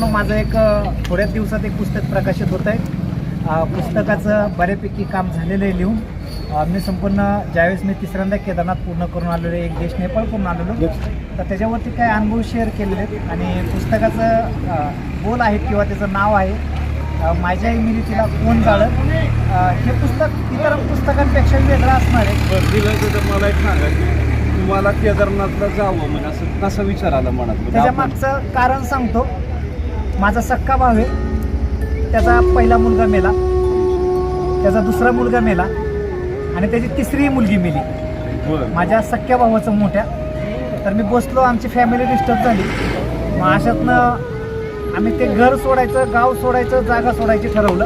मित्रांनो माझं एक थोड्याच दिवसात एक पुस्तक प्रकाशित होत आहे. पुस्तकाचं बऱ्यापैकी काम झालेलं आहे लिहून. मी संपूर्ण ज्यावेळेस मी तिसऱ्यांदा केदारनाथ पूर्ण करून आलेलो आहे एक देश नेपाळ करून आलेलो तर त्याच्यावरती काही अनुभव शेअर केलेले आहेत. आणि पुस्तकाचं बोल आहेत किंवा त्याचं नाव आहे माझ्या इम्युनिटीला कोण जाळं? अ, हे पुस्तक इतर पुस्तकांपेक्षा वेगळं असणार आहे. मला एक सांगा की तुम्हाला केदारनाथला जावं म्हणजे असं कसा विचार आला मनात? म्हणजे त्याच्या मागचं कारण सांगतो. माझा सक्का भाव आहे. त्याचा पहिला मुलगा मेला. त्याचा दुसरा मुलगा मेला. आणि त्याची तिसरी मुलगी मेली. माझ्या सख्या भावाचं मोठ्या. तर मी बसलो आमची फॅमिली डिस्टर्ब झाली. मग अशातनं आम्ही ते घर सोडायचं गाव सोडायचं जागा सोडायची ठरवलं.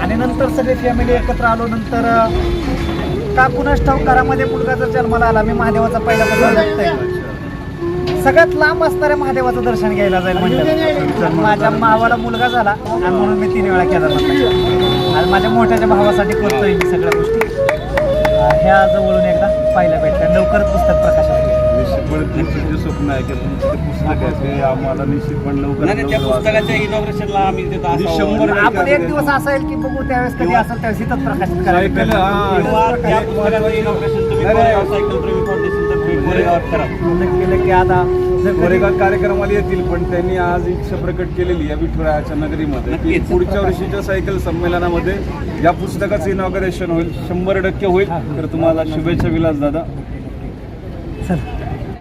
आणि नंतर सगळी फॅमिली एकत्र आलो. नंतर अं, का कुणाच ठाऊक घरामध्ये मुलगा जर जन्माला आला. मी महादेवाचा पहिला सगळ्यात लांब असणाऱ्या महादेवाचं दर्शन घ्यायला जाईल म्हटलं माझ्या भावाला मुलगा झाला आणि म्हणून मी तीन वेळा केदारनाथला आणि माझ्या मोठ्याच्या भावासाठी करतोय मी सगळ्या गोष्टी. ह्या जवळून एकदा पाहायला भेटतं लवकरच पुस्तक स्वप्न आहे की तुमचं ते पुस्तक आहे ते आम्हाला निश्चितपणे लवकर नाही नाही, त्या पुस्तकाच्या इनॉग्रेशनला आम्ही तिथं आणि असावं. शंभर आपण एक दिवस असा येईल की बघू त्यावेळेस कधी असेल त्यावेळेस इथंच प्रकाशित करायचं. कोरेगावात करा. नक्की केलं की आता जर कोरेगाव कार्यक्रमाला येतील पण त्यांनी आज इच्छा प्रकट केलेली आहे विठुरायाच्या नगरीमध्ये. की. पुढच्या वर्षीच्या सायकल संमेलनामध्ये या पुस्तकाचं इनॉग्रेशन होईल. शंभर टक्के होईल. तर तुम्हाला शुभेच्छा विलास दादा. चल.